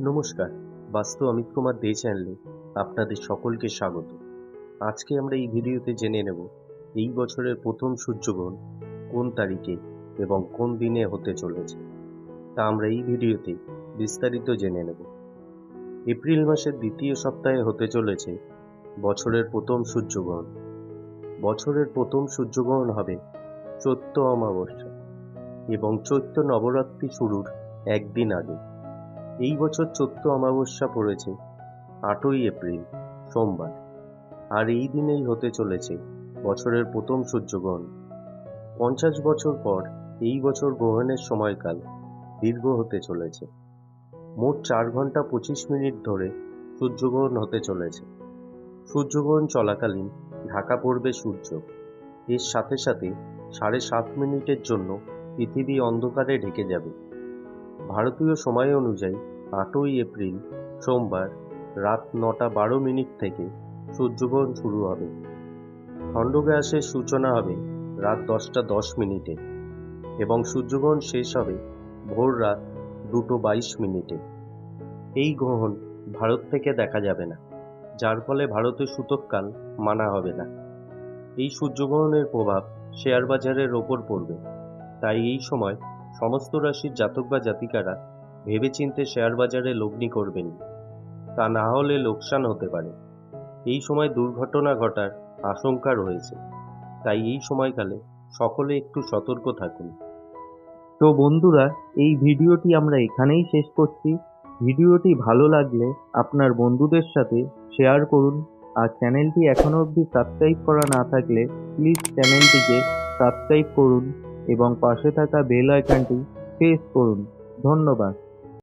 নমস্কার। বাস্তু অমিত কুমার দে চ্যানেলে আপনাদের সকলকে স্বাগত। আজকে আমরা এই ভিডিওতে জেনে নেব এই বছরের প্রথম সূর্যগ্রহণ কোন তারিখে এবং কোন দিনে হতে চলেছে। তা আমরা এই ভিডিওতে বিস্তারিত জেনে নেব। এপ্রিল মাসের দ্বিতীয় সপ্তাহে হতে চলেছে বছরের প্রথম সূর্যগ্রহণ। বছরের প্রথম সূর্যগ্রহণ হবে চৈত্র অমাবস্যা এবং চৈত্র নবরাত্রি শুরুর একদিন আগে। এই বছর চৈত্র অমাবস্যা পড়েছে, আটই এপ্রিল, সোমবার। আর এই দিনেই হতে চলেছে বছরের প্রথম সূর্যগ্রহণ। পঞ্চাশ বছর পর এই বছর গ্রহণের সময়কাল দীর্ঘ হতে চলেছে। মোট চার ঘণ্টা পঁচিশ মিনিট ধরে সূর্যগ্রহণ হতে চলেছে। সূর্যগ্রহণ চলাকালীন ঢাকা পড়বে সূর্য। এর সাথে সাথে সাড়ে সাত মিনিটের জন্য পৃথিবী অন্ধকারে ঢেকে যাবে। ভারতীয় সময় অনুযায়ী আটই এপ্রিল সোমবার রাত নটা বারো মিনিট থেকে সূর্যগ্রহণ শুরু হবে। খণ্ডগ্রাসের সূচনা হবে রাত দশটা দশ মিনিটে এবং সূর্যগ্রহণ শেষ হবে ভোর রাত দুটো বাইশ মিনিটে। এই গ্রহণ ভারত থেকে দেখা যাবে না, যার ফলে ভারতের সূতককাল মানা হবে না। এই সূর্যগ্রহণের প্রভাব শেয়ার বাজারের ওপর পড়বে, তাই এই সময় সমস্ত রাশির জাতক বা জাতিকারা ভেবেচিন্তে শেয়ার বাজারে লগ্নি করবেন। তা না হলে লোকসান হতে পারে। এই সময় দুর্ঘটনা ঘটার আশঙ্কা রয়েছে। তাই এই সময়কালে সকলে একটু সতর্ক থাকুন। তো বন্ধুরা, এই ভিডিওটি আমরা এখানেই শেষ করছি। ভিডিওটি ভালো লাগলে আপনার বন্ধুদের সাথে শেয়ার করুন। আর চ্যানেলটি এখনও অবধি সাবস্ক্রাইব করা না থাকলে প্লিজ চ্যানেলটিকে সাবস্ক্রাইব করুন। এবং পাশে থাকা বেল আইকনটি প্রেস করুন। ধন্যবাদ।